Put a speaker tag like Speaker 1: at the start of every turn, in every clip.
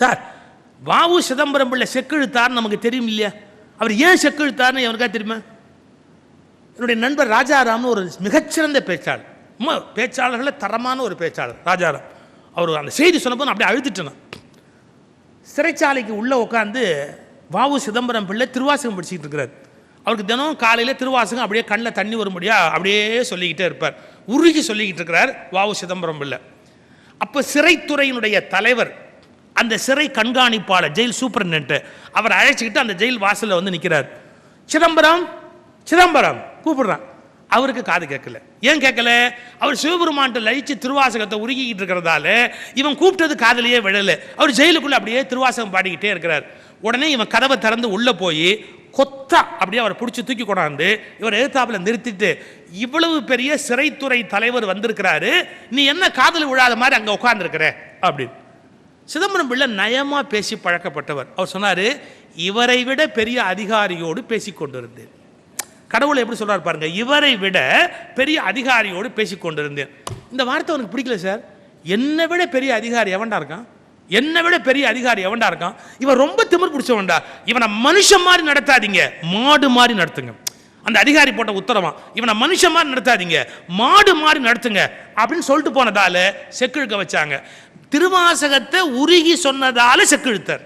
Speaker 1: Sir வாவு சிதம்பரம் பிள்ளை செக்கெழுத்தார்னு நமக்கு தெரியும் இல்லையா அவர் ஏன் செக்கெழுத்தார்னு எவருக்கா தெரியுமா? என்னுடைய நண்பர் ராஜாராம்னு ஒரு மிகச்சிறந்த பேச்சாளர். ரொம்ப பேச்சாளர்களில் தரமான ஒரு பேச்சாளர் ராஜாராம். அவர் அந்த செய்தி சொன்னப்போ நான் அப்படியே அழுதுட்டேன் சிறைச்சாலைக்கு உள்ளே உட்காந்து வாவு சிதம்பரம் பிள்ளை திருவாசகம் படிச்சுக்கிட்டு இருக்கிறார். அவருக்கு தினம் காலையில் திருவாசகம் அப்படியே கண்ணில் தண்ணி வரும்படியாக அப்படியே சொல்லிக்கிட்டே இருப்பார். உருகி சொல்லிக்கிட்டு இருக்கிறார் வாவு சிதம்பரம் பிள்ளை. அப்போ சிறைத்துறையினுடைய தலைவர் அந்த சிறை கண்காணிப்பாளர் ஜெயில் சூப்பரண்ட் அவர் அழைச்சிக்கிட்டு அந்த ஜெயில் வாசலில் வந்து நிற்கிறார் சிதம்பரம் சிதம்பரம் கூப்பிடுறான். அவருக்கு காது கேட்கல. ஏன் கேட்கல? அவர் சிவபெருமான்ட்ட லயிச்சு திருவாசகத்தை உருகிக்கிட்டு இருக்கிறதால இவன் கூப்பிட்டது காதலியே விழலை. அவர் ஜெயிலுக்குள்ளே அப்படியே திருவாசகம் பாடிக்கிட்டே இருக்கிறார். உடனே இவன் கதவை திறந்து உள்ளே போய் கொத்தா அப்படியே அவரை பிடிச்சி தூக்கி கொண்டாந்து இவர் எதிர்த்தாப்புல நிறுத்திட்டு இவ்வளவு பெரிய சிறைத்துறை தலைவர் வந்திருக்கிறாரு. நீ என்ன காதல் விழாத மாதிரி அங்கே உட்காந்துருக்கிற அப்படின்னு. சிதம்பரம் பிள்ளை நயமாக பேசி பழக்கப்பட்டவர். அவர் சொன்னார் இவரை விட பெரிய அதிகாரியோடு பேசி கொண்டிருந்தேன். கடவுளை எப்படி சொல்கிறார் பாருங்க இவரை விட பெரிய அதிகாரியோடு பேசிக் கொண்டிருந்தேன். இந்த வார்த்தை அவனுக்கு பிடிக்கல சார்? என்னை விட பெரிய அதிகாரி எவன்டா இருக்கான்? என்னை விட பெரிய அதிகாரி எவன்டா இருக்கான்? இவன் ரொம்ப திமிர் பிடிச்சவன்டா. இவனை மனுஷன் மாதிரி நடத்தாதீங்க. மாடு மாதிரி நடத்துங்க. அந்த அதிகாரி போட்ட உத்தரவா இவனை மனுஷன் மாதிரி நடத்தாதீங்க. மாடு மாதிரி நடத்துங்க. அப்படின்னு சொல்லிட்டு போனதால செக்கிழுக்க வச்சாங்க. திருவாசகத்தை உருகி சொன்னதால செக்கிழுத்தார்.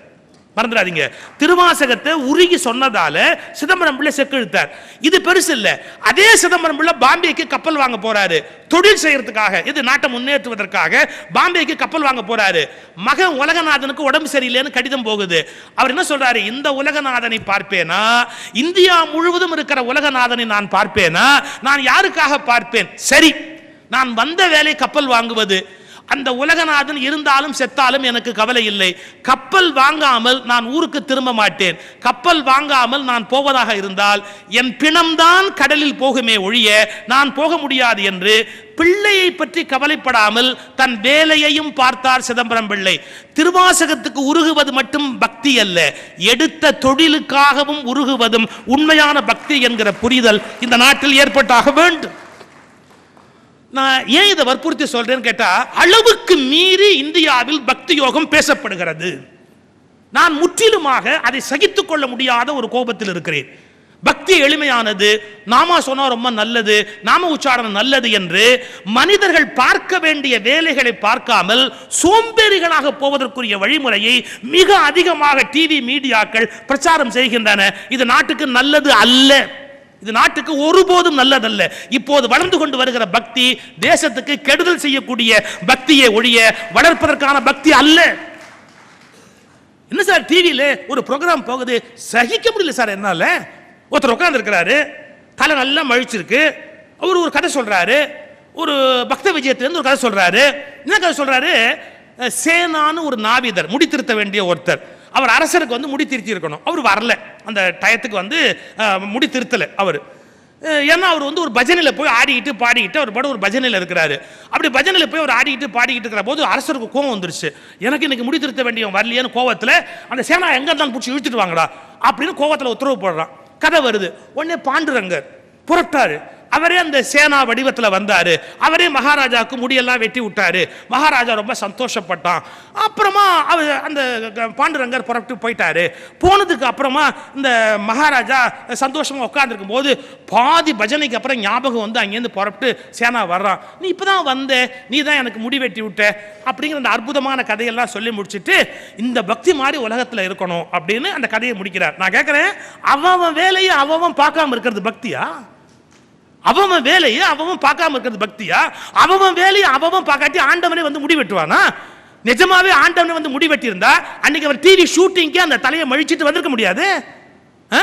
Speaker 1: மறந்துடாதீங்க. திருவாசகத்தை உருகி சொன்னதால சிதம்பரம் பிள்ளை செக்கிழுத்தார். இது பெருசு இல்லை. அதே சிதம்பரம் பிள்ளை பாம்பேக்கு கப்பல் வாங்க போறாரு. தொழில் செய்யறதுக்காக இது நாட்டை முன்னேற்றுவதற்காக பாம்பேக்கு கப்பல் வாங்க போறாரு. மகன் உலகநாதனுக்கு உடம்பு சரியில்லைன்னு கடிதம் போகுது. அவர் என்ன சொல்றாரு? இந்த உலகநாதனை பார்ப்பேனா? இந்தியா முழுவதும் இருக்கிற உலகநாதனை நான் பார்ப்பேனா? நான் யாருக்காக பார்ப்பேன்? சரி. நான் வந்த வேலை கப்பல் வாங்குவது. அந்த உலகநாதன் இருந்தாலும் செத்தாலும் எனக்கு கவலை இல்லை. கப்பல் வாங்காமல் நான் ஊருக்கு திரும்ப மாட்டேன். கப்பல் வாங்காமல் நான் போவதாக இருந்தால் என் பிணம்தான் கடலில் போகுமே ஒழிய நான் போக முடியாது என்று பிள்ளையை பற்றி கவலைப்படாமல் தன் வேலையையும் பார்த்தார் சிதம்பரம் பிள்ளை. திருவாசகத்துக்கு உருகுவது மட்டும் பக்தி அல்ல. எடுத்த தொழிலுக்காகவும் உருகுவதும் உண்மையான பக்தி என்கிற புரிதல் இந்த நாட்டில் ஏற்பட்டாக வேண்டும். நான் ஏன் இதை வற்புறுத்தி சொல்றேன்னு கேட்டா அளவுக்கு மீறி இந்தியாவில் பக்தி யோகம் பேசப்படுகிறது. நான் முற்றிலுமாக அதை சகித்துக் கொள்ள முடியாத ஒரு கோபத்தில் இருக்கிறேன். பக்தி எளிமையானது நாம சொன்னா ரொம்ப நல்லது நாம உச்சாரணம் நல்லது என்று மனிதர்கள் பார்க்க வேண்டிய வேலைகளை பார்க்காமல் சோம்பேறிகளாக போவதற்குரிய வழிமுறையை மிக அதிகமாக டிவி மீடியாக்கள் பிரச்சாரம் செய்கின்றன. இது நாட்டுக்கு நல்லது அல்ல. இது நாட்டுக்கு ஒருபோதும் நல்லதல்ல. இப்போது வளர்ந்து கொண்டு வருகிற பக்தி தேசத்துக்கு கெடுதல் செய்யக்கூடிய பக்தியை ஒழிய வளர்ப்பதற்கான பக்தி அல்ல. என்ன சார் டிவியில ஒரு ப்ரோக்ராம் போகுது. சகிக்க முடியல சார் என்னால. ஒருத்தர் உட்காந்துருக்கிறாரு தலை நல்லா மழிச்சிருக்கு. அவர் ஒரு கதை சொல்றாரு. ஒரு பக்த விஜயத்திலேருந்து ஒரு கதை சொல்றாரு. என்ன கதை சொல்றாரு? சேனான்னு ஒரு நாவிதர் முடி திருத்த வேண்டிய ஒருத்தர். அவர் அரசருக்கு வந்து முடி திருத்தியிருக்கணும். அவர் வரல. அந்த டயத்துக்கு வந்து முடி திருத்தலை அவர். ஏன்னா அவர் வந்து ஒரு பஜனையில் போய் ஆடிக்கிட்டு பாடிக்கிட்டு அவர் பாடு ஒரு பஜனையில் இருக்கிறாரு. அப்படி பஜனையில் போய் அவர் ஆடிக்கிட்டு பாடிக்கிட்டு இருக்கிற போது அரசருக்கு கோவம் வந்துருச்சு. எனக்கு இன்னைக்கு முடி திருத்த வேண்டிய வரலையேன்னு கோவத்தில் அந்த சேனா எங்கே இருந்தாலும் பிடிச்சி இழுத்துட்டு வாங்கடா அப்படின்னு கோவத்தில் உத்தரவு போடுறான். கதை வருது. உடனே பாண்டுரங்கர் புரட்டாரு. அவரே அந்த சேனா வடிவத்தில் வந்தார். அவரே மகாராஜாவுக்கு முடியெல்லாம் வெட்டி விட்டாரு. மகாராஜா ரொம்ப சந்தோஷப்பட்டான். அப்புறமா அவர் அந்த பாண்டுரங்கர் புறப்பட்டு போயிட்டாரு. போனதுக்கு அப்புறமா இந்த மகாராஜா சந்தோஷமாக உட்காந்துருக்கும் போது பாதி பஜனைக்கு அப்புறம் ஞாபகம் வந்து அங்கேருந்து புறப்பட்டு சேனா வர்றான். நீ இப்போ தான் வந்த நீ தான் எனக்கு முடி வெட்டி விட்ட அப்படிங்கிற அந்த அற்புதமான கதையெல்லாம் சொல்லி முடிச்சுட்டு இந்த பக்தி மாதிரி உலகத்தில் இருக்கணும் அப்படின்னு அந்த கதையை முடிக்கிறார். நான் கேட்குறேன் அவன் வேலையை அவன் பார்க்காம இருக்கிறது பக்தியா? அவன் வேலையை அவன் பார்க்காம இருக்கிறது பக்தியா? அவன் வேலையை அவன் பார்க்காட்டி ஆண்டவனே வந்து முடி வெட்டுவானா நிஜமாவே ஆண்டவனே வந்து முடி வெட்டியிருந்தா அன்னைக்கு அவர் டிவி ஷூட்டிங்கே அந்த தலையை மழிச்சிட்டு வந்திருக்க முடியாது? ஆ?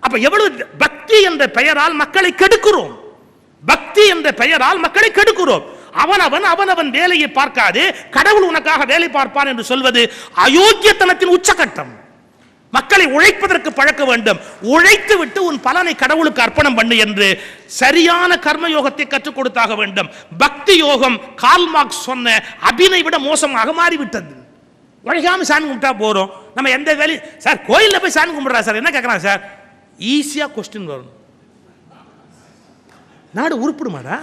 Speaker 1: அப்ப எவ்வளவு பக்தி என்ற பெயரால் மக்களை கெடுக்கிறோம்? பக்தி என்ற பெயரால் மக்களை கெடுக்கிறோம். அவனவன் அவனவன் வேலையை பார்க்காது கடவுள் உனக்காக வேலை பார்ப்பான் என்று சொல்வது அயோக்கியத்தனத்தின் உச்சகட்டம். மக்களை உழைப்பதற்கு பழக்க வேண்டும். உழைத்து விட்டு உன் பலனை கடவுளுக்கு அர்ப்பணம் பண்ணு என்று சரியான கர்ம யோகத்தை கற்றுக் கொடுத்தாக வேண்டும். பக்தி யோகம் கால் மார்க்ஸ் சொன்ன அபினை விட மோசமாக மாறிவிட்டது. உழைக்காம சாமி கும்பிட்டா போறோம். நம்ம எந்த வேலையும் சார் கோயிலில் போய் சாமி கும்பிடுறா சார்? என்ன கேட்கறான் சார்? ஈஸியா கொஸ்டின் வரும் நாடு உருப்பிடுமாடா?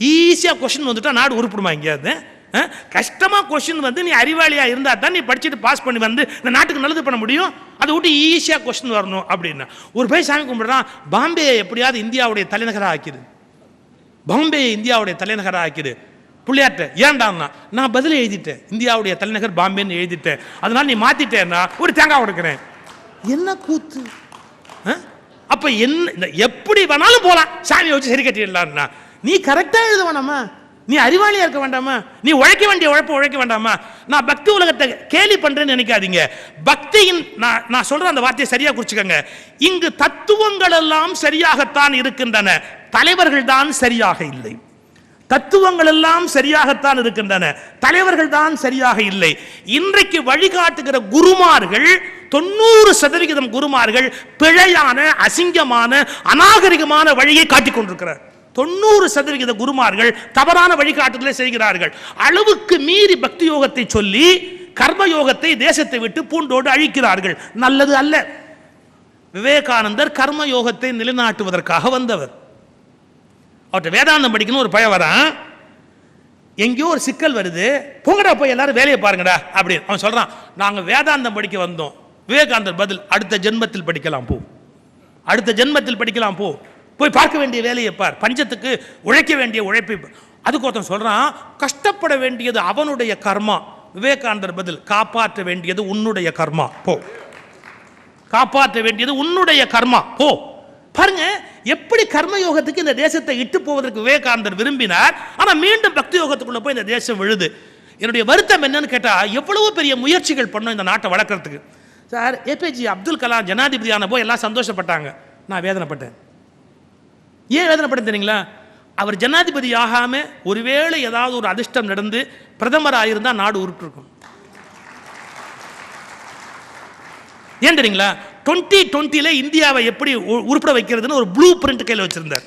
Speaker 1: ஈஸியா கொஸ்டின் வந்துட்டா நாடு உருப்பிடுமா எங்கேயாவது? அஹ், கஷ்டமா கொஸ்டின் வந்து நீ அறிவாளியா இருந்தா தான் நீ படிச்சுட்டு பாஸ் பண்ணி வந்து இந்த நாட்டுக்கு நல்லது பண்ண முடியும்? அதை விட்டு ஈஸியா கொஸ்டின் வரணும் அப்படின்னா. ஒரு போய் சாமி கும்பிடுறான் பாம்பே எப்படியாவது இந்தியாவுடைய தலைநகரா ஆக்கிது பாம்பே இந்தியாவுடைய தலைநகரா ஆக்கிது பிள்ளையார்ட்ட ஏன்டான்னா நான் பதில் எழுதிட்டேன். இந்தியாவுடைய தலைநகர் பாம்பேன்னு எழுதிட்டேன். அதனால நீ மாத்திட்டேன்னா ஒரு தேங்காய் கொடுக்குறேன் என்ன கூத்து? அப்ப என்ன எப்படி வேணாலும் போலாம். சாமியை வச்சு சரி கட்டிடலாம்னா. நீ கரெக்டா எழுத வேணாமா நீ அறிவாளியா இருக்க வேண்டாமா? நீ உழைக்க வேண்டிய உழைப்பு உழைக்க வேண்டாமா? நான் பக்தி உலகத்தை கேலி பண்றேன்னு நினைக்காதீங்க. பக்தியின் நான் நான் சொல்ற அந்த வார்த்தையை சரியா குறிச்சுக்கோங்க. இங்கு தத்துவங்கள் எல்லாம் சரியாகத்தான் இருக்கின்றன. தலைவர்கள் தான் சரியாக இல்லை. தத்துவங்கள் எல்லாம் சரியாகத்தான் இருக்கின்றன. தலைவர்கள் தான் சரியாக இல்லை. இன்றைக்கு வழிகாட்டுகிற குருமார்கள் தொண்ணூறு சதவிகிதம் குருமார்கள் பிழையான அசிங்கமான அநாகரிகமான வழியை காட்டிக் கொண்டிருக்கிறார் தொண்ணூறு சதவிகித குருமார்கள் தவறான வழிகாட்டுதலை செய்கிறார்கள். அளவுக்கு மீறி பக்தி யோகத்தை சொல்லி கர்ம யோகத்தை தேசத்தை விட்டு பூண்டோடு அழிக்கிறார்கள். நல்லது அல்ல. விவேகானந்தர் கர்ம யோகத்தை நிலைநாட்டுவதற்காக வந்தவர். அவர்கிட்ட வேதாந்தம் படிக்கணும் ஒரு பையன் வரான். எங்கேயோ ஒரு சிக்கல் வருது. போங்கடா போய் எல்லாரும் வேலையை பாருங்கடா அப்படின்னு அவன் சொல்றான். நாங்கள் வேதாந்தம் படிக்க வந்தோம். விவேகானந்தர் பதில் அடுத்த ஜென்மத்தில் படிக்கலாம் போ. அடுத்த ஜென்மத்தில் படிக்கலாம் போ. போய் பார்க்க வேண்டிய வேலையை பார். பஞ்சத்துக்கு உழைக்க வேண்டிய உழைப்பை அதுக்கு ஒருத்தன் சொல்கிறான் கஷ்டப்பட வேண்டியது அவனுடைய கர்மா. விவேகானந்தர் பதில் காப்பாற்ற வேண்டியது உன்னுடைய கர்மா. போ. காப்பாற்ற வேண்டியது உன்னுடைய கர்மா. போ. பாருங்க எப்படி கர்ம யோகத்துக்கு இந்த தேசத்தை இட்டு போவதற்கு விவேகானந்தர் விரும்பினார் ஆனால் மீண்டும் பக்தி யோகத்துக்குள்ள போய் இந்த தேசம் விழுது. என்னுடைய வருத்தம் என்னன்னு கேட்டால் எவ்வளவோ பெரிய முயற்சிகள் பண்ணோம் இந்த நாட்டை வளர்க்கறதுக்கு. சார் ஏபிஜி அப்துல் கலாம் ஜனாதிபதியான போய் எல்லாம் சந்தோஷப்பட்டாங்க. நான் வேதனைப்பட்டேன். ஏன் வேதனைப்பட்டேன் தெரியுங்களா? அவர் ஜனாதிபதி ஆகாமல் ஒருவேளை ஏதாவது ஒரு அதிர்ஷ்டம் நடந்து பிரதமர் இருந்தால் நாடு உருட்டிருக்கும். ஏன் தெரியுங்களா? டுவெண்ட்டி டுவெண்ட்டில இந்தியாவை எப்படி உ- உருப்பட வைக்கிறதுன்னு ஒரு ப்ளூ பிரிண்ட் கையில் வச்சிருந்தார்.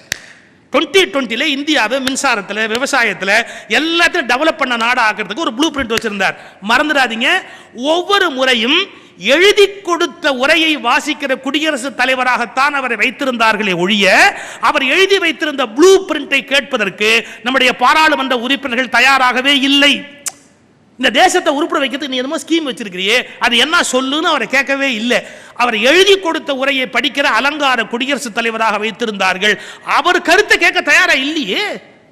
Speaker 1: டுவெண்ட்டி டுவெண்ட்டில இந்தியாவை மின்சாரத்தில் விவசாயத்தில் எல்லாத்தையும் டெவலப் பண்ண நாடு ஆக்கிறதுக்கு ஒரு ப்ளூ பிரிண்ட் வச்சுருந்தார். மறந்துடாதீங்க. ஒவ்வொரு முறையும் எழுதி கொடுத்த உரையை வாசிக்கிற குடியரசுத் தலைவராகத்தான் அவரை வைத்திருந்தார்களே ஒழிய அவர் எழுதி வைத்திருந்த ப்ளூ பிரிண்டை கேட்பதற்கு நம்முடைய பாராளுமன்ற உறுப்பினர்கள் தயாராகவே இல்லை. இந்த தேசத்தை உருப்பட வைக்கிறதுக்கு நீ என்னமோ ஸ்கீம் வச்சிருக்கிறியே அது என்ன சொல்லுன்னு அவரை கேட்கவே இல்லை. அவர் எழுதி கொடுத்த உரையை படிக்கிற அலங்கார குடியரசுத் தலைவராக வைத்திருந்தார்கள். அவர் கருத்தை கேட்க தயாரா இல்லையே?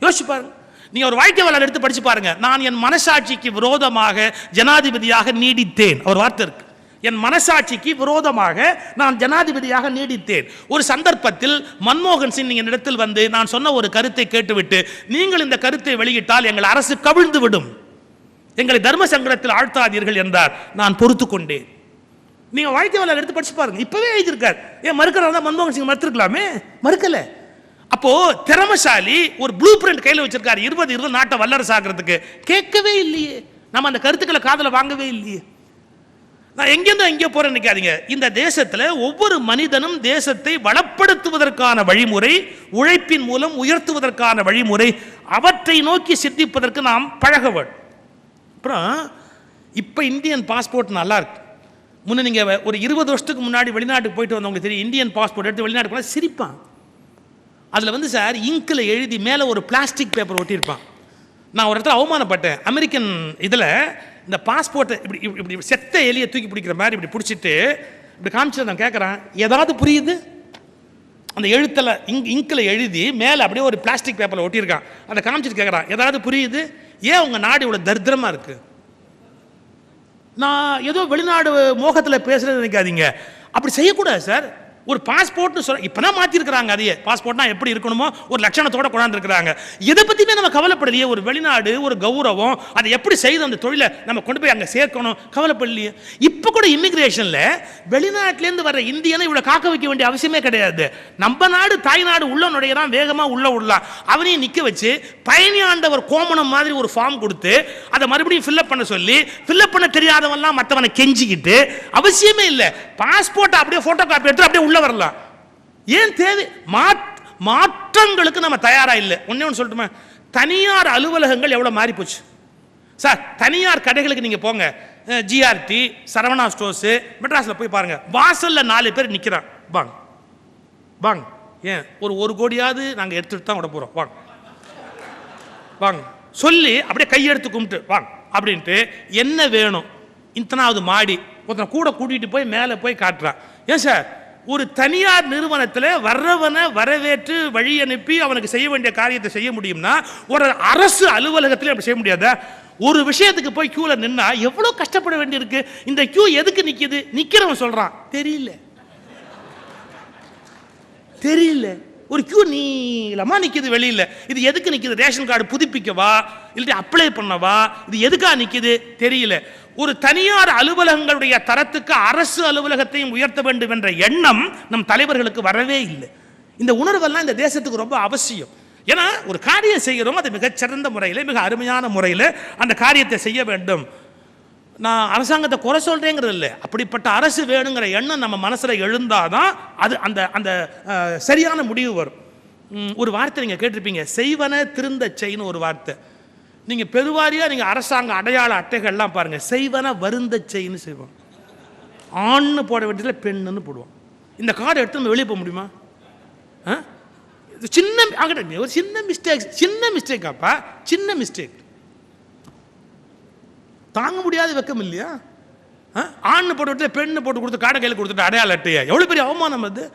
Speaker 1: யோசிச்சு பாருங்க. நீங்க ஒரு வாழ்க்கை வரலாறு எடுத்து படிச்சு பாருங்க. நான் என் மனசாட்சிக்கு விரோதமாக ஜனாதிபதியாக நீடித்தேன். ஒரு வார்த்தை இருக்கு. என் மனசாட்சிக்கு விரோதமாக நான் ஜனாதிபதியாக நீடித்தேன். ஒரு சந்தர்ப்பத்தில் மன்மோகன் சிங் என்னிடத்தில் வந்து நான் சொன்ன ஒரு கருத்தை கேட்டுவிட்டு நீங்கள் இந்த கருத்தை வெளியிட்டால் எங்கள் அரசு கவிழ்ந்து விடும். எங்களை தர்ம சங்கடத்தில் ஆழ்த்தாதீர்கள் என்றார். நான் பொறுத்து கொண்டேன். நீங்க வாழ்க்கை வரலாறு எடுத்து படிச்சு பாருங்க. இப்பவே எழுதியிருக்கார். ஏன் மறுக்கிறதா மன்மோகன் சிங் மறுத்திருக்கலாமே? மறுக்கல. அப்போ திறமசாலி ஒரு ப்ளூ பிரிண்ட் கையில் வச்சிருக்காரு. இருபது இருபது நாட்டை வல்லரசு ஆகிறதுக்கு கேட்கவே இல்லையே. நம்ம அந்த கருத்துக்களை காதல வாங்கவே இல்லையே. நான் எங்கேருந்து எங்கே போகிறேன் நினைக்காதீங்க. இந்த தேசத்தில் ஒவ்வொரு மனிதனும் தேசத்தை வளப்படுத்துவதற்கான வழிமுறை உழைப்பின் மூலம் உயர்த்துவதற்கான வழிமுறை அவற்றை நோக்கி சித்திப்பதற்கு நாம் பழக வேண்டும். அப்புறம் இப்போ இந்தியன் பாஸ்போர்ட் நல்லா இருக்கு நீங்கள் ஒரு இருபது வருஷத்துக்கு முன்னாடி வெளிநாட்டுக்கு போயிட்டு வந்தவங்களுக்கு தெரியும் இந்தியன் பாஸ்போர்ட் எடுத்து வெளிநாட்டு போனால் சிரிப்பான் அதில் வந்து சார் இங்கில் எழுதி மேலே ஒரு பிளாஸ்டிக் பேப்பர் ஒட்டியிருப்பான் நான் ஒரு இடத்துல அவமானப்பட்டேன். அமெரிக்கன் இதில் இந்த பாஸ்போர்ட்டை இப்படி இப்படி இப்படி செத்த எலியை தூக்கி பிடிக்கிற மாதிரி இப்படி பிடிச்சிட்டு இப்படி காமிச்சு நான் கேட்குறேன். ஏதாவது புரியுது? அந்த எழுத்தில் இங்க் இங்கில் எழுதி மேலே அப்படியே ஒரு பிளாஸ்டிக் பேப்பரில் ஒட்டியிருக்கான். அதை காமிச்சிட்டு கேட்குறான் ஏதாவது புரியுது? ஏன் உங்கள் நாடு இவ்வளோ தரித்திரமாக இருக்குது நான் ஏதோ வெளிநாடு மோகத்தில் பேசுறது நினைக்காதீங்க. அப்படி செய்யக்கூடாது சார். ஒரு பாஸ்போர்ட்னு சொல்ல இப்போனா மாற்றிருக்கிறாங்க அதையே. பாஸ்போர்ட்னா எப்படி இருக்கணுமோ ஒரு லட்சணத்தோட கொண்டாந்துருக்கிறாங்க. எதை பற்றியுமே நம்ம கவலைப்படலையே ஒரு வெளிநாடு ஒரு கௌரவம் அதை எப்படி செய்து அந்த தொழிலை நம்ம கொண்டு போய் அங்கே சேர்க்கணும்? கவலைப்படலையே. இப்போ கூட இமிகிரேஷனில் வெளிநாட்டிலேருந்து வர இந்தியனை இவ்வளோ காக்க வைக்க வேண்டிய அவசியமே கிடையாது. நம்ம நாடு தாய் நாடு உள்ள நுழையதான் வேகமாக உள்ள விடலாம் அவனையும் நிற்க வச்சு பயணியாண்டவர் கோமணம் மாதிரி ஒரு ஃபார்ம் கொடுத்து அதை மறுபடியும் ஃபில்அப் பண்ண சொல்லி ஃபில்அப் பண்ண தெரியாதவன்லாம் மற்றவனை கெஞ்சிக்கிட்டு அவசியமே இல்லை. பாஸ்போர்ட்டை அப்படியே ஃபோட்டோ காப்பி எடுத்து அப்படியே உள்ள வரலாம் ஏன் தேவை? மாற்றங்களுக்கு நம்ம தயாரா இல்லை. ஒன்னே ஒன்று சொல்லட்டுமா? தனியார் அலுவலகங்கள் எவ்வளோ மாறி போச்சு. சார் தனியார் கடைகளுக்கு நீங்கள் போங்க. ஜிஆர்டி சரவணா ஸ்டோர்ஸு மெட்ராஸில் போய் பாருங்க. வாசல்ல நாலு பேர் நிற்கிறான் வாங்க. வாங்க. ஏன்? ஒரு ஒரு கோடியாவது நாங்கள் எடுத்துட்டு தான் விட போகிறோம் வாங்க. வாங்க. சொல்லி அப்படியே கையெடுத்து கும்பிட்டு வாங்க. அப்படின்ட்டு என்ன வேணும்? இத்தனாவது மாடி. ஒருத்தனை கூட கூட்டிகிட்டு போய் மேலே போய் காட்டுறான் ஏன் சார்? ஒரு தனியார் நிறுவனத்தில் வர்றவனை வரவேற்று வழி அனுப்பி அவனுக்கு செய்ய வேண்டிய காரியத்தை செய்ய முடியும்னா ஒரு அரசு அலுவலகத்தில் அப்படி செய்ய முடியாதா? ஒரு விஷயத்துக்கு போய் கியூல நின்னா எவ்வளோ கஷ்டப்பட வேண்டியிருக்கு? இந்த கியூ எதுக்கு நிற்கிது நிற்கிறவன் சொல்கிறான் தெரியல. தெரியல. ஒரு கியூ நீளமாக நிற்கிது வெளியில். இது எதுக்கு நிற்கிது ரேஷன் கார்டு புதுப்பிக்கவா? இல்லை அப்ளை பண்ணவா? இது எதுக்கா நிற்கிது தெரியல. ஒரு தனியார் அலுவலகங்களுடைய தரத்துக்கு அரசு அலுவலகத்தையும் உயர்த்த வேண்டும் என்ற எண்ணம் நம் தலைவர்களுக்கு வரவே இல்லை. இந்த உணர்வெல்லாம் இந்த தேசத்துக்கு ரொம்ப அவசியம். ஏன்னா ஒரு காரியம் செய்கிறோம் அது மிகச்சிறந்த முறையில் மிக அருமையான முறையில் அந்த காரியத்தை செய்ய வேண்டும். நான் அரசாங்கத்தை குறை சொல்கிறேங்கிறது இல்லை. அப்படிப்பட்ட அரசு வேணுங்கிற எண்ணம் நம்ம மனசில் எழுந்தாதான் அது அந்த அந்த சரியான முடிவு வரும். ஒரு வார்த்தை நீங்கள் கேட்டிருப்பீங்க. செய்வன திருந்த செய்ன்னு ஒரு வார்த்தை. நீங்கள் பெருவாரியாக நீங்கள் அரசாங்க அடையாள அட்டைகள்லாம் பாருங்கள் செய்வன வருந்த செய்ன்னு செய்வோம். ஆண்னு போட வேண்டியதில் பெண்ணுன்னு போடுவோம். இந்த கார்டை எடுத்து நம்ம வெளியே போக முடியுமா? ஆ? இது சின்ன அங்கிட்ட ஒரு சின்ன மிஸ்டேக் சின்ன மிஸ்டேக்காப்பா சின்ன மிஸ்டேக் தாங்க முடியாத வெக்கம் இல்லையா? ஆ? போட்டு விட்டு பெண்ணு போட்டு கொடுத்து காடை கையில் கொடுத்துட்டு அடையாள அட்டையா? எவ்வளோ பெரிய அவமானம் அது?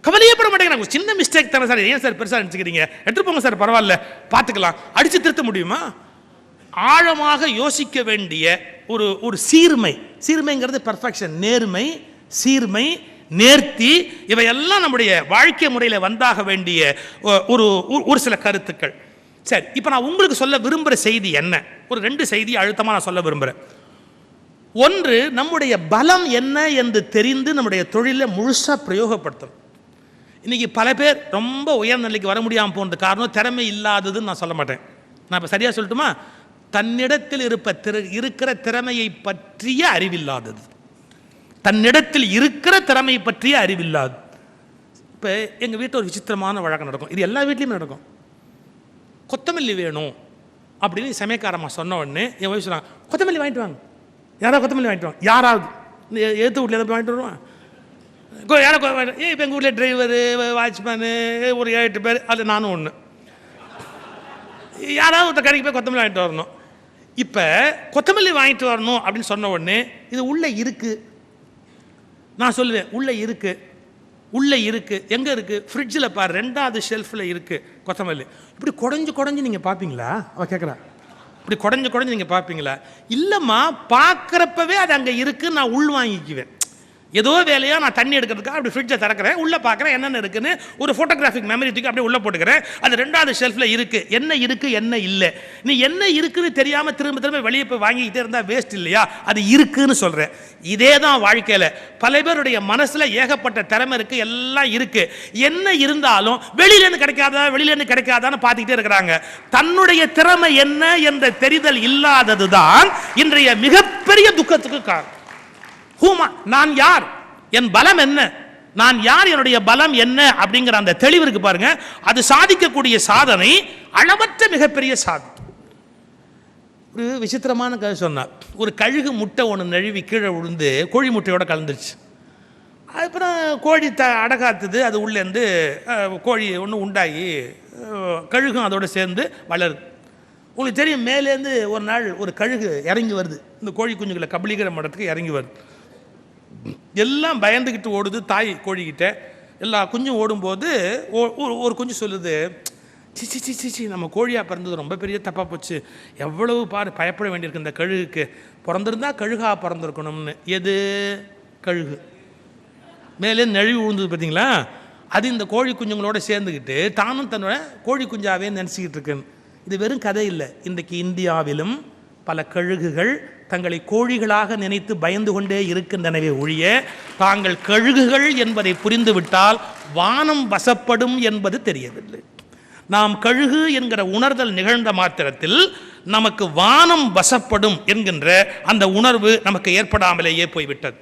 Speaker 1: கவலையே பட மாட்டேங்கிறாங்க சின்ன மிஸ்டேக் தானே சார்? ஏன் சார் பெருசாக நினச்சிக்கிறீங்க? எடுத்துட்டு போங்க சார் பரவாயில்ல. பார்த்துக்கலாம் அடித்து திருத்த முடியுமா? ஆழமாக யோசிக்க வேண்டிய ஒரு ஒரு சீர்மை. சீர்மைங்கிறது பர்ஃபெக்ஷன் நேர்மை சீர்மை நேர்த்தி இவையெல்லாம் நம்முடைய வாழ்க்கை முறையில் வந்தாக வேண்டிய ஒரு ஒரு- ஒரு சில கருத்துக்கள். சரி இப்போ நான் உங்களுக்கு சொல்ல விரும்புகிற செய்தி என்ன? ஒரு ரெண்டு செய்தியை அழுத்தமாக நான் சொல்ல விரும்புகிறேன் ஒன்று நம்முடைய பலம் என்ன என்று தெரிந்து நம்முடைய தொழிலை முழுசாக பிரயோகப்படுத்தணும். இன்றைக்கி பல பேர் ரொம்ப உயர்நிலைக்கு வர முடியாமல் போனது காரணம் திறமை இல்லாததுன்னு நான் சொல்ல மாட்டேன். நான் இப்போ சரியாக சொல்லட்டுமா? தன்னிடத்தில் இருப்ப திற இருக்கிற திறமையை பற்றிய அறிவில்லாதது. தன்னிடத்தில் இருக்கிற திறமை பற்றிய அறிவில்லாது. இப்போ எங்கள் வீட்டில் ஒரு விசித்திரமான வழக்கம் நடக்கும். இது எல்லா வீட்லேயுமே நடக்கும். கொத்தமல்லி வேணும். அப்படின்னு சமயக்காரம்மா சொன்ன உடனே என் வயசு சொன்னாங்க கொத்தமல்லி வாங்கிட்டு வாங்க. யாராவது கொத்தமல்லி வாங்கிட்டு வாங்க? யாராவது. இந்த எதிர்த்து வீட்டில் எதாவது வாங்கிட்டு வருவான் கோ- யாரோ ஏய் இப்போ எங்கள் வீட்டில் டிரைவரு வாட்ச்மேனு ஒரு ஏழு எட்டு பேர் அதில் நானும் ஒன்று யாராவது ஒருத்தர் கடைக்கு போய் கொத்தமல்லி வாங்கிட்டு வரணும். இப்போ கொத்தமல்லி வாங்கிட்டு வரணும் அப்படின்னு சொன்ன உடனே இது உள்ளே இருக்குது நான் சொல்லுவேன் உள்ளே இருக்குது உள்ளே இருக்குது எங்கே இருக்குது ஃப்ரிட்ஜில் பார். ரெண்டாவது ஷெல்ஃபில் இருக்குது கொத்தமல்லி. இப்படி குடஞ்சு குடஞ்சு நீங்கள் பார்ப்பீங்களா அவள் கேட்குறா இப்படி குடஞ்சு குடஞ்சு நீங்கள் பார்ப்பீங்களா இல்லைம்மா பார்க்குறப்பவே அது அங்கே இருக்குது நான் உள் வாங்கிக்குவேன். ஏதோ வேலையாக நான் தண்ணி எடுக்கிறதுக்காக அப்படி ஃப்ரிட்ஜை திறக்கிறேன். உள்ளே பார்க்குறேன் என்னென்ன இருக்குன்னு. ஒரு ஃபோட்டோகிராஃபிக் மெமரி தூக்கி அப்படியே உள்ளே போட்டுக்கிறேன். அது ரெண்டாவது ஷெல்ஃபில் இருக்குது என்ன இருக்குது என்ன இல்லை. நீ என்ன இருக்குன்னு தெரியாமல் திரும்ப திரும்ப வெளியே போய் வாங்கிக்கிட்டே இருந்தால் வேஸ்ட் இல்லையா? அது இருக்குன்னு சொல்கிறேன் இதே தான் வாழ்க்கையில். பல பேருடைய மனசில் ஏகப்பட்ட திறமை இருக்குது எல்லாம் இருக்குது என்ன இருந்தாலும் வெளியிலேருந்து கிடைக்காதா வெளியிலேருந்து கிடைக்காதான்னு பார்த்துக்கிட்டே இருக்கிறாங்க. தன்னுடைய திறமை என்ன என்ற தெரிதல் இல்லாதது தான் இன்றைய மிகப்பெரிய துக்கத்துக்கு காரணம். ஹூமா நான் யார்? என் பலம் என்ன? நான் யார்? என்னுடைய பலம் என்ன? அப்படிங்கிற அந்த தெளிவு இருக்கு பாருங்க. அது சாதிக்கக்கூடிய சாதனை அளவற்ற மிகப்பெரிய சாதனை. ஒரு விசித்திரமான கதை சொன்னார். ஒரு கழுகு முட்டை ஒன்று நழுவி கீழே விழுந்து கோழி முட்டையோட கலந்துருச்சு. அப்புறம் கோழி த அடகாத்துது. அது உள்ளேருந்து கோழி ஒன்று உண்டாகி கழுகும் அதோடு சேர்ந்து வளருது. உங்களுக்கு தெரியும் மேலேருந்து ஒரு நாள் ஒரு கழுகு இறங்கி வருது. இந்த கோழி குஞ்சுகளை கபலீகர மடத்துக்கு இறங்கி வருது. எல்லாம் பயந்துக்கிட்டு ஓடுது தாய் கோழிக்கிட்ட எல்லா குஞ்சும் ஓடும்போது ஒரு- ஒரு குஞ்சு சொல்லுது சி சி சி நம்ம கோழியாக பிறந்தது ரொம்ப பெரிய தப்பாக போச்சு. எவ்வளவு பாரு பயப்பட வேண்டியிருக்கு இந்த கழுகுக்கு. பிறந்திருந்தா கழுகா பிறந்திருக்கணும்னு. எது? கழுகு. மேலே நழுவி விழுந்தது பார்த்தீங்களா? அது இந்த கோழி குஞ்சுங்களோட சேர்ந்துக்கிட்டு தானும் தன்னோட கோழி குஞ்சாவே நினச்சிக்கிட்டு இருக்குன்னு. இது வெறும் கதை இல்லை. இன்றைக்கு இந்தியாவிலும் பல கழுகுகள் தங்களை கோழிகளாக நினைத்து பயந்து கொண்டே இருக்கின்றனவே ஒழிய தாங்கள் கழுகுகள் என்பதை புரிந்துவிட்டால் வானம் வசப்படும் என்பது தெரியவில்லை. நாம் கழுகு என்கிற உணர்தல் நிகழ்ந்த மாத்திரத்தில் நமக்கு வானம் வசப்படும் என்கின்ற அந்த உணர்வு நமக்கு ஏற்படாமலேயே போய்விட்டது.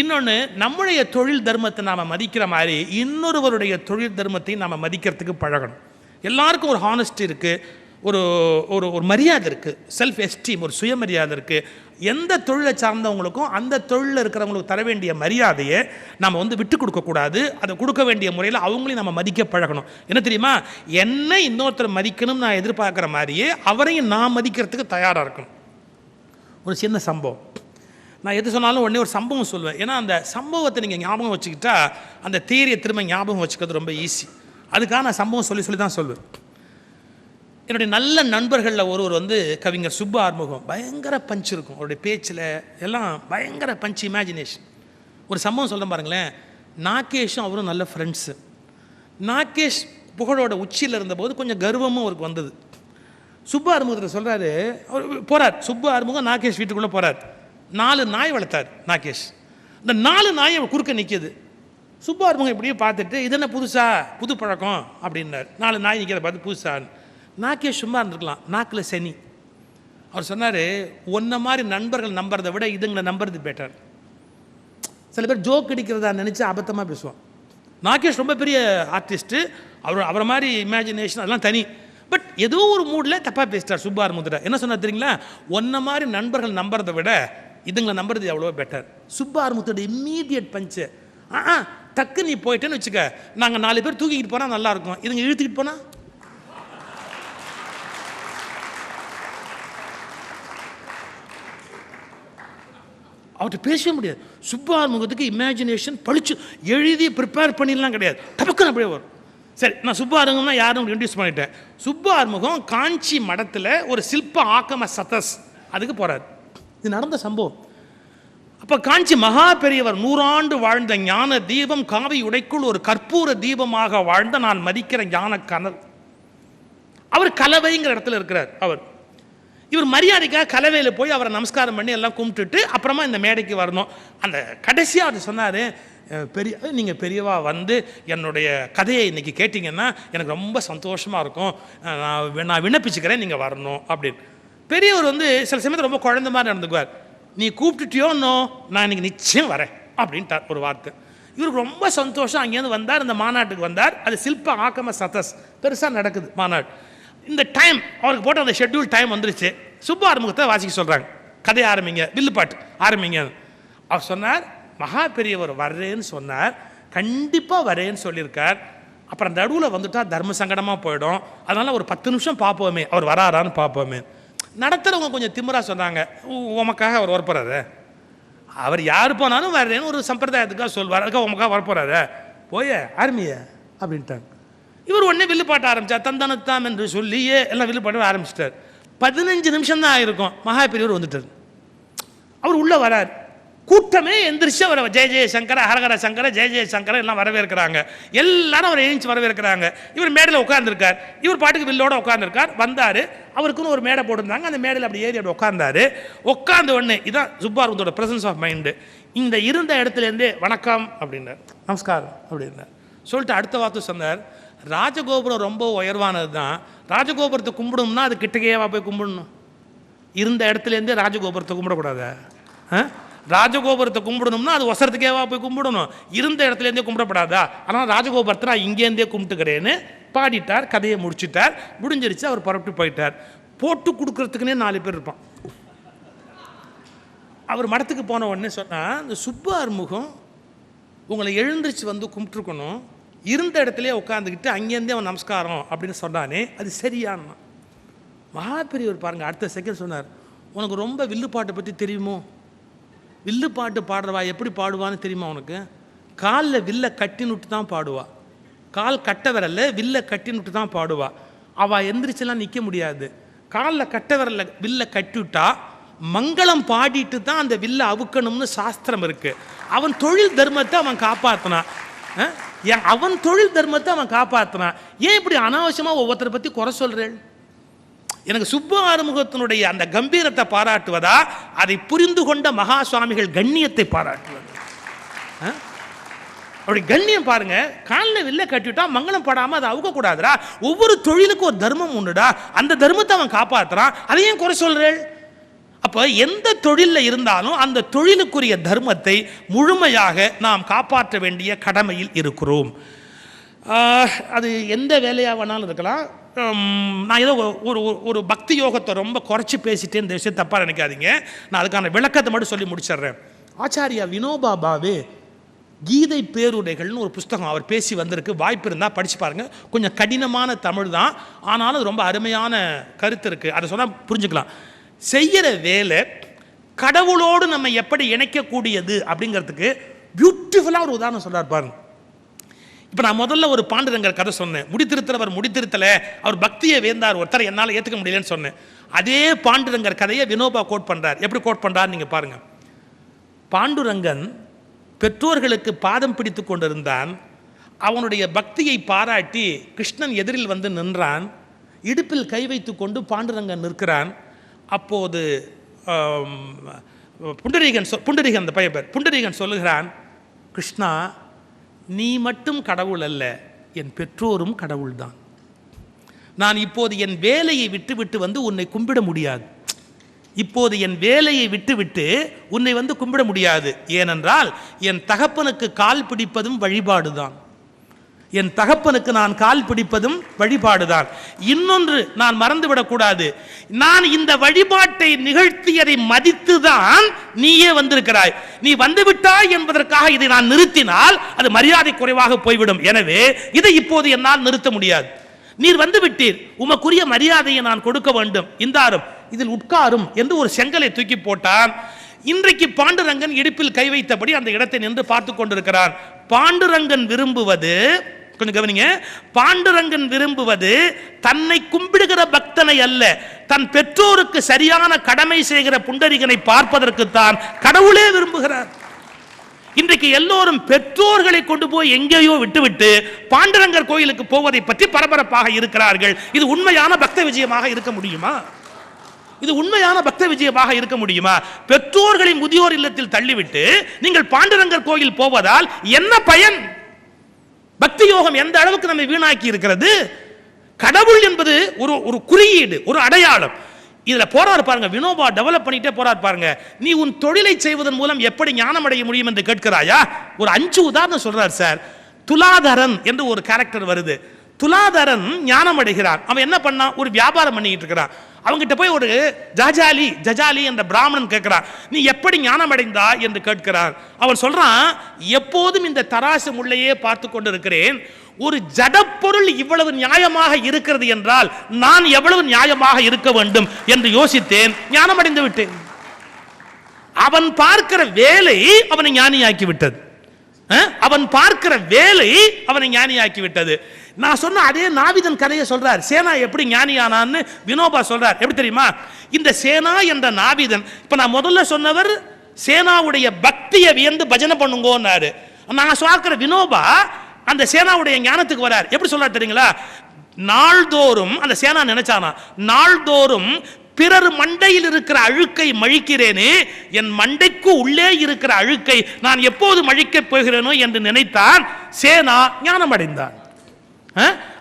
Speaker 1: இன்னொன்று நம்முடைய தொழில் தர்மத்தை நாம் மதிக்கிற மாதிரி இன்னொருவருடைய தொழில் தர்மத்தை நாம் மதிக்கிறதுக்கு பழகணும். எல்லாருக்கும் ஒரு ஹானஸ்டி இருக்குது ஒரு ஒரு ஒரு மரியாதை இருக்குது செல்ஃப் எஸ்டீம் ஒரு சுயமரியாதை இருக்குது எந்த தொழிலை சார்ந்தவங்களுக்கும் அந்த தொழிலில் இருக்கிறவங்களுக்கு தர வேண்டிய மரியாதையை நம்ம வந்து விட்டு கொடுக்கக்கூடாது அதை கொடுக்க வேண்டிய முறையில் அவங்களையும் நம்ம மதிக்க பழகணும். என்ன தெரியுமா? என்னை இன்னொருத்தர் மதிக்கணும்னு நான் எதிர்பார்க்குற மாதிரியே அவரையும் நான் மதிக்கிறதுக்கு தயாராக இருக்கணும். ஒரு சின்ன சம்பவம். நான் எது சொன்னாலும் உடனே ஒரு சம்பவம் சொல்லுவேன் ஏன்னா அந்த சம்பவத்தை நீங்கள் ஞாபகம் வச்சுக்கிட்டா அந்த தேரியை திரும்ப ஞாபகம் வச்சுக்கிறது ரொம்ப ஈஸி அதுக்காக நான் சம்பவம் சொல்லி சொல்லி தான் சொல்லுவேன் என்னுடைய நல்ல நண்பர்களில் ஒருவர் வந்து கவிஞர் சுப்பு ஆறுமுகம் பயங்கர பஞ்ச் இருக்கும். அவருடைய பேச்சில் எல்லாம் பயங்கர பஞ்ச் இமேஜினேஷன் ஒரு சம்பவம் சொல்ல பாருங்களேன். நாகேஷும் அவரும் நல்ல ஃப்ரெண்ட்ஸு நாகேஷ் புகழோட உச்சியில் இருந்தபோது கொஞ்சம் கர்வமும் அவருக்கு வந்தது. சுப்பு ஆறுமுகத்தில் சொல்கிறாரு அவர் போகிறார் சுப்பு ஆறுமுகம் நாகேஷ் வீட்டுக்குள்ளே போகிறார் நாலு நாய் வளர்த்தார் நாகேஷ். இந்த நாலு நாய் அவர் குறுக்க நிற்கிது சுப்பு ஆறுமுகம் இப்படியே பார்த்துட்டு இது என்ன புதுசா? புது பழக்கம்? அப்படின்னார். நாலு நாய் நிற்கிறத பார்த்து புதுசான்னு. நாகேஷ் சும்மா இருந்திருக்கலாம். நாக்கில் சனி. அவர் சொன்னார் ஒன்றை மாதிரி நண்பர்கள் நம்புறதை விட இதுங்களை நம்புறது பெட்டர் சில பேர் ஜோக் அடிக்கிறதா நினச்சி அபத்தமாக பேசுவான். நாகேஷ் ரொம்ப பெரிய ஆர்டிஸ்ட்டு அவர் அவரை மாதிரி இமேஜினேஷன் அதெல்லாம் தனி. பட் ஏதோ ஒரு மூடில் தப்பாக பேசிட்டார் சுப்பார் முதிரை என்ன சொன்னார் தெரியுங்களா? ஒன்றை மாதிரி நண்பர்கள் நம்புறதை விட இதுங்களை நம்புறது எவ்வளோ பெட்டர் சுப்பார் முத்தோட இம்மீடியட் பஞ்சு ஆ டக்கு நீ போயிட்டேன்னு வச்சுக்க. நாங்கள் நாலு பேர் தூக்கிக்கிட்டு போனால் நல்லாயிருக்கும் இதுங்க இழுத்துக்கிட்டு போனால் அவர்கிட்ட பேசவே முடியாது. சுப்பாறுமுகத்துக்கு இமேஜினேஷன் பழிச்சு எழுதி ப்ரிப்பேர் பண்ணிடலாம் கிடையாது. டபக்குன்னு அப்படியே வரும். சரி நான் சுப்பா ஆறுமுகம்னா யாரும் இன்ட்ரடியூஸ் பண்ணிட்டேன். சுப்பா அறுமுகம் காஞ்சி மடத்தில் ஒரு சில்ப ஆக்கம சதஸ் அதுக்கு போகிறார் இது நடந்த சம்பவம். அப்போ காஞ்சி மகா பெரியவர் நூறாண்டு வாழ்ந்த ஞான தீபம் காவி உடைக்குள் ஒரு கற்பூர தீபமாக வாழ்ந்த நான் மதிக்கிற ஞான கனல். அவர் கலவைங்கிற இடத்துல இருக்கிறார் அவர். இவர் மரியாதைக்காக கலவையில் போய் அவரை நமஸ்காரம் பண்ணி எல்லாம் கும்பிட்டுட்டு அப்புறமா இந்த மேடைக்கு வரணும். அந்த கடைசியாக அவர் சொன்னார் பெரிய நீங்கள் பெரியவா வந்து என்னுடைய கதையை இன்றைக்கி கேட்டிங்கன்னா எனக்கு ரொம்ப சந்தோஷமாக இருக்கும். நான் நான் விண்ணப்பிச்சுக்கிறேன் நீங்கள் வரணும். அப்படின்னு. பெரியவர் வந்து சில சமயத்தில் ரொம்ப குழந்த மாதிரி நடந்துக்குவார். நீ கூப்பிட்டுட்டியோன்னோ நான் இன்னைக்கு நிச்சயம் வரேன். அப்படின்ட்டார் ஒரு வார்த்தை. இவருக்கு ரொம்ப சந்தோஷம். அங்கேருந்து வந்தார் இந்த மாநாட்டுக்கு வந்தார். அது சில்ப ஆக்கம சதஸ். பெருசாக நடக்குது மாநாடு. இந்த டைம் அவருக்கு போட்ட அந்த ஷெட்யூல் டைம் வந்துருச்சு. சுப்பு ஆறுமுகத்தை வாசிக்க சொல்கிறாங்க கதையை ஆரம்பிங்க. வில்லுப்பாட்டு ஆரம்பிங்க. அவர் சொன்னார் மகா பெரியவர் வர்றேன்னு சொன்னார். கண்டிப்பாக வரேன்னு சொல்லியிருக்கார். அப்புறம் நடுவில் வந்துட்டால் தர்ம சங்கடமாக போயிடும். அதனால் ஒரு பத்து நிமிஷம் பார்ப்போமே. அவர் வராரான்னு பார்ப்போமே. நடத்துகிறவங்க கொஞ்சம் திமுறாக சொன்னாங்க. உமக்காக அவர் வரப்போறாரு? அவர் யார் போனாலும் வர்றேன்னு ஒரு சம்பிரதாயத்துக்காக சொல்வார். அதுக்காக உமக்காக வரப்போறாரு? போய ஆர்மிய அப்படின்ட்டாங்க. இவர் உடனே வில்லு பாட்ட ஆரம்பிச்சார். தந்தனத்தாம் என்று சொல்லியே எல்லாம் வில்லு ஆரம்பிச்சிட்டார். பதினஞ்சு நிமிஷம் தான் ஆயிருக்கும். மகா பெரியவர் வந்துட்டார். அவர் உள்ளே வரார். கூட்டமே எந்திரிச்சு அவரை ஜெய ஜெய சங்கர ஹரஹர சங்கர ஜெய ஜெய சங்கர எல்லாம் வரவேற்கிறாங்க. எல்லாரும் அவர் எழுந்து வரவேற்கிறாங்க. இவர் மேடையில் உட்காந்துருக்கார் இவர் பாட்டுக்கு வில்லோட உட்காந்துருக்கார் வந்தார். அவருக்குன்னு ஒரு மேடை போட்டிருந்தாங்க. அந்த மேடையில் அப்படி ஏறி அப்படி உட்கார்ந்தாரு. உட்கார்ந்த உடனே இதான் சுப்பார்வந்தோட பிரசன்ஸ் ஆஃப் மைண்டு இந்த இருந்த இடத்துலேருந்தே வணக்கம் அப்படின்னார். நமஸ்காரம் அப்படின்னார். சொல்லிட்டு அடுத்த வார்த்தை சொன்னார். ராஜகோபுரம் ரொம்ப உயர்வானது தான் ராஜகோபுரத்தை கும்பிடணும்னா அது கிட்டக்கேவா போய் கும்பிடணும். இருந்த இடத்துலேருந்தே ராஜகோபுரத்தை கும்பிடக்கூடாதா? ஆ? ராஜகோபுரத்தை கும்பிடணும்னா அது ஒசரத்துக்கேவா போய் கும்பிடணும். இருந்த இடத்துலேருந்தே கும்பிடப்படாதா? ஆனால் ராஜகோபுரத்தை நான் இங்கேருந்தே கும்பிட்டுக்கிறேன்னு பாடிட்டார் கதையை முடிச்சிட்டார் முடிஞ்சிருச்சு அவர் புறப்பட்டு போயிட்டார். போட்டு கொடுக்குறதுக்குன்னே நாலு பேர் இருப்பான். அவர் மடத்துக்கு போன உடனே சொன்னால் இந்த சுப்பு ஆறுமுகம் உங்களை எழுந்திருச்சு வந்து கும்பிட்டுருக்கணும். இருந்த இடத்துலையே உட்காந்துக்கிட்டு அங்கேருந்தே அவன் நமஸ்காரம் அப்படின்னு சொன்னானே அது சரியானா மகாபெரியவர் பெரியவர் பாருங்க அடுத்த செகண்ட் சொன்னார் உனக்கு ரொம்ப வில்லுப்பாட்டை பற்றி தெரியுமோ? வில்லுப்பாட்டு பாடுறவா எப்படி பாடுவான்னு தெரியுமா உனக்கு? காலில் வில்ல கட்டினுட்டு தான் பாடுவா. கால் கட்ட விரல்ல வில்ல கட்டினுட்டு தான் பாடுவா. அவள் எந்திரிச்செல்லாம் நிற்க முடியாது. காலில் கட்ட விரல்ல வில்ல கட்டிவிட்டா மங்களம் பாடிட்டு தான் அந்த வில்ல அவுக்கணும்னு சாஸ்திரம் இருக்குது அவன் தொழில் தர்மத்தை அவன் காப்பாற்றினான் ஏன் அவன் தொழில் தர்மத்தை அவன் காப்பாற்றினான் ஏன் இப்படி அனாவசியமாக ஒவ்வொருத்தரை பற்றி குறை சொல்கிறேன் எனக்கு சுப்ப ஆறுமுகத்தினுடைய அந்த கம்பீரத்தை பாராட்டுவதா? அதை புரிந்து கொண்ட மகா சுவாமிகள் கண்ணியத்தை பாராட்டுவது. ஆ? அப்படி கண்ணியம் பாருங்க காலில் வெளில கட்டிவிட்டா மங்களம் படாமல் அதை அவுக்கக்கூடாதுடா ஒவ்வொரு தொழிலுக்கும் ஒரு தர்மம் உண்டுடா. அந்த தர்மத்தை அவன் காப்பாற்றுறான் அதையும் குறை சொல்கிறேன் அப்போ எந்த தொழிலில் இருந்தாலும் அந்த தொழிலுக்குரிய தர்மத்தை முழுமையாக நாம் காப்பாற்ற வேண்டிய கடமையில் இருக்கிறோம். அது எந்த வேலையாக வேணாலும் இருக்கலாம். நான் ஏதோ ஒரு ஒரு- ஒரு பக்தி யோகத்தை ரொம்ப குறைச்சி பேசிட்டே இந்த விஷயம் தப்பாக நினைக்காதீங்க. நான் அதுக்கான விளக்கத்தை மட்டும் சொல்லி முடிச்சிடுறேன். ஆச்சாரியா வினோபா பாவே கீதை பேருரைகள்னு ஒரு புஸ்தகம் அவர் பேசி வந்திருக்கு. வாய்ப்பு இருந்தால் படித்து பாருங்கள் கொஞ்சம் கடினமான தமிழ் தான். ஆனாலும் ரொம்ப அருமையான கருத்து இருக்குது அதை சொன்னால் புரிஞ்சுக்கலாம். செய்கிற வேலை கடவுளோடு நம்ம எப்படி இணைக்கக்கூடியது அப்படிங்கிறதுக்கு பியூட்டிஃபுல்லாக ஒரு உதாரணம் சொல்கிறார் பாருங்க. இப்போ நான் முதல்ல ஒரு பாண்டுரங்கர் கதை சொன்னேன். முடித்திருத்தவர் முடித்திருத்தலை அவர் பக்தியை வேந்தார் ஒருத்தர் என்னால் ஏற்றுக்க முடியலன்னு சொன்னேன். அதே பாண்டுரங்கர் கதையை வினோபா கோட் பண்ணுறார் எப்படி கோட் பண்ணுறாரு நீங்கள் பாருங்கள் பாண்டுரங்கன் பெற்றோர்களுக்கு பாதம் பிடித்து கொண்டிருந்தான். அவனுடைய பக்தியை பாராட்டி கிருஷ்ணன் எதிரில் வந்து நின்றான். இடுப்பில் கை வைத்து கொண்டு பாண்டுரங்கன் நிற்கிறான். அப்போது புண்டரீகன் சொ புண்டரீகன் அந்த பையன் பேர் புண்டரீகன் சொல்லுகிறான் கிருஷ்ணா நீ மட்டும் கடவுள் அல்ல என் பெற்றோரும் கடவுள்தான் நான் இப்போது என் வேலையை விட்டுவிட்டு வந்து உன்னை கும்பிட முடியாது. இப்போது என் வேலையை விட்டுவிட்டு உன்னை வந்து கும்பிட முடியாது. ஏனென்றால் என் தகப்பனுக்கு கால் பிடிப்பதும் வழிபாடுதான். என் தகப்பனுக்கு நான் கால் பிடிப்பதும் வழிபாடுதான். இன்னொன்று நான் மறந்துவிடக்கூடாது. நான் இந்த வழிபாட்டை நிகழ்த்தியதை மதித்துதான் நீயே வந்திருக்கிறாய். நீ வந்துவிட்டாய் என்பதற்காக இதை நான் நிறுத்தினால் அது மரியாதை குறைவாக போய்விடும். எனவே இதை இப்போது என்னால் நிறுத்த முடியாது. நீர் வந்துவிட்டீர். உமக்குரிய மரியாதையை நான் கொடுக்க வேண்டும். இந்தாரும் இதில் உட்காரும் என்று ஒரு செங்கலை தூக்கி போட்டான். இன்றைக்கு பாண்டுரங்கன் இடுப்பில் கை வைத்தபடி அந்த இடத்தை நின்று பார்த்து கொண்டிருக்கிறான். பாண்டுரங்கன் விரும்புவது கொஞ்சம் கவனிங்க. பாண்டுரங்கன் விரும்புவது தன்னை கும்பிடுகிற பக்தனை அல்ல. தன் பெற்றோருக்கு சரியான கடமை செய்கிற புண்டரிகனை பார்ப்பதற்குத்தான் கடவுளே விரும்புகிறார். இன்றைக்கு எல்லோரும் பெற்றோர்களை கொண்டு போய் எங்கேயோ விட்டுவிட்டு பாண்டுரங்கர் கோயிலுக்கு போவதை பற்றி பரபரப்பாக இருக்கிறார்கள். இது உண்மையான பக்த விஜயமாக இருக்க முடியுமா? இது உண்மையான பக்த விஜயமாக இருக்க முடியுமா? பெற்றோர்களை முதியோர் இல்லத்தில் தள்ளிவிட்டு நீங்கள் பாண்டுரங்கர் கோயில் போவதால் என்ன பயன்? பக்தி யோகம் எந்த அளவுக்கு நம்மை வீணாக்கி இருக்கிறது? கடவுள் என்பது ஒரு ஒரு குறியீடு ஒரு அடையாளம். இதில் போறார் பாருங்க வினோபா டெவலப் பண்ணிட்டே போறார் பாருங்க. நீ உன் தொழிலை செய்வதன் மூலம் எப்படி ஞானம் அடைய முடியும் என்று கேட்கிறாயா? ஒரு அஞ்சு உதாரணம் சொல்றார் சார். துலாதரன் என்று ஒரு கேரக்டர் வருது. துலாதரன் ஞானம் அடைகிறான் அவன் என்ன பண்ணான் ஒரு வியாபாரம் பண்ணிக்கிட்டு இருக்கிறான். அவங்ககிட்ட போய் ஒரு ஜஜாலி ஜஜாலி என்ற பிராமணன் கேட்கிறான். நீ எப்படி ஞானம் அடைந்தா என்று கேட்கிறான் அவன் சொல்றான் எப்போதும் இந்த தராசு முள்ளையே பார்த்து கொண்டிருக்கிறேன். ஒரு ஜடப்பொருள் இவ்வளவு நியாயமாக இருக்கிறது என்றால் நான் எவ்வளவு நியாயமாக இருக்க வேண்டும்? என்று யோசித்தேன். ஞானம் அடைந்து விட்டேன் அவன் பார்க்கிற வேலை அவனை ஞானியாக்கி விட்டது. அவன் பார்க்கிற வேலை அவனை ஞானியாக்கி விட்டது. நான் சொன்ன அதே நாவிதன் கதையை சொல்றார். சேனா எப்படி ஞானியானான்னு வினோபா சொல்றார். எப்படி தெரியுமா? இந்த சேனா என்ற நாவிதன் இப்போ நான் முதல்ல சொன்னவர் சேனாவுடைய பக்தியை வியந்து பஜனை பண்ணுங்கன்னாரு. நான் சொல்கிற வினோபா அந்த சேனாவுடைய ஞானத்துக்கு வரார். எப்படி சொல்றாரு தெரியுங்களா? நாள்தோறும் அந்த சேனா நினைச்சானா நாள்தோறும் பிறர் மண்டையில் இருக்கிற அழுக்கை மழிக்கிறேனே என் மண்டைக்கு உள்ளே இருக்கிற அழுக்கை நான் எப்போது மழிக்கப் போகிறேனோ என்று நினைத்தான் சேனா ஞானம் அடைந்தான்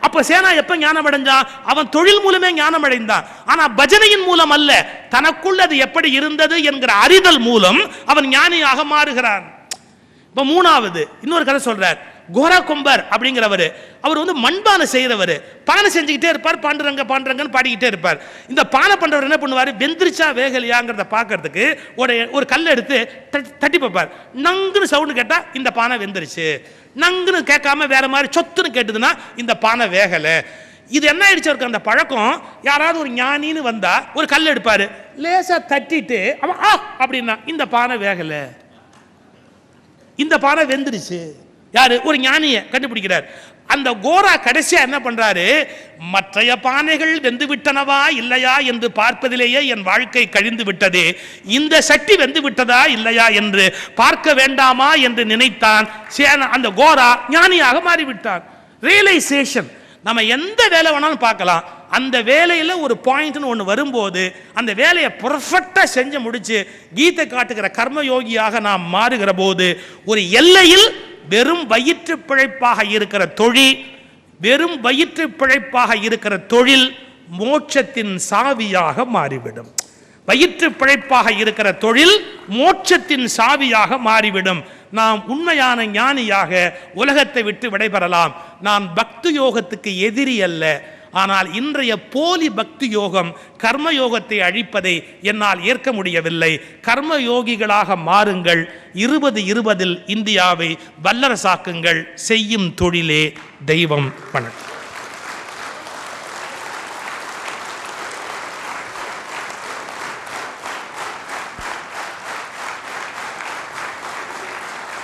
Speaker 1: அப்ப சேனா எப்ப ஞானம் அடைஞ்சான் அவன் தொழில் மூலமே ஞானம் அடைந்தான் ஆனா பஜனையின் மூலம் அல்ல தனக்குள்ள அது எப்படி இருந்தது என்கிற அறிதல் மூலம் அவன் ஞானியாக மாறுகிறான். இப்ப மூணாவது இன்னொரு கதை சொல்றார். கோரா கொம்பர் அப்படிங்கிறவர். அவர் வந்து மண்பானை செய்கிறவர் பானை செஞ்சுக்கிட்டே இருப்பார். பாண்டுரங்க பாண்டுரங்கன்னு பாடிக்கிட்டே இருப்பார். இந்த பானை பண்றவர் என்ன பண்ணுவார்? வெந்திரிச்சா வேகலையாங்கிறத பார்க்கறதுக்கு ஒரு ஒரு கல் எடுத்து தட்டி- தட்டி பார்ப்பார். நங்குன்னு சவுண்டு கேட்டால் இந்த பானை வெந்துருச்சு. நங்குன்னு கேட்காம வேற மாதிரி சொத்துன்னு கேட்டதுன்னா இந்த பானை வேகலை. இது என்ன ஆயிடுச்சு? அவருக்கு அந்த பழக்கம். யாராவது ஒரு ஞானின்னு வந்தா ஒரு கல் எடுப்பாரு. லேசா தட்டிட்டு அவன் ஆ! அப்படின்னா இந்த பானை வேகலை. இந்த பானை வெந்துருச்சு. யாரு? ஒரு ஞானியை கண்டுபிடிக்கிறார். அந்த கோரா கடைசியா என்ன பண்றாரு? மற்றைய பானைகள் வெந்து விட்டனவா இல்லையா என்று பார்ப்பதிலேயே என் வாழ்க்கை கழிந்து விட்டது. இந்த சக்தி வெந்து விட்டதா இல்லையா என்று பார்க்க வேண்டாமா என்று நினைத்தான் சேன அந்த கோரா ஞானியாக மாறிவிட்டான் ரியலைசேஷன் நம்ம எந்த வேலை வேணாலும் பார்க்கலாம். அந்த வேலையில் ஒரு பாயிண்ட்னு ஒன்று வரும்போது அந்த வேலையை பர்ஃபெக்டாக செஞ்சு முடித்து கீதை காட்டுகிற கர்மயோகியாக நாம் மாறுகிற போது ஒரு எல்லையில் வெறும் வயிற்று பிழைப்பாக இருக்கிற தொழில் வெறும் வயிற்று பிழைப்பாக இருக்கிற தொழில் மோட்சத்தின் சாவியாக மாறிவிடும். வயிற்று பிழைப்பாக இருக்கிற தொழில் மோட்சத்தின் சாவியாக மாறிவிடும். நாம் உண்மையான ஞானியாக உலகத்தை விட்டு விடைபெறலாம். நான் பக்தி யோகத்துக்கு எதிரி அல்ல. ஆனால் இன்றைய போலி பக்தி யோகம் கர்ம யோகத்தை அழிப்பதை என்னால் ஏற்க முடியவில்லை. கர்ம யோகிகளாக மாறுங்கள். இருபது இருபதில் இந்தியாவை வல்லரசாக்குங்கள். செய்யும் தொழிலே தெய்வம் வணக்கம்.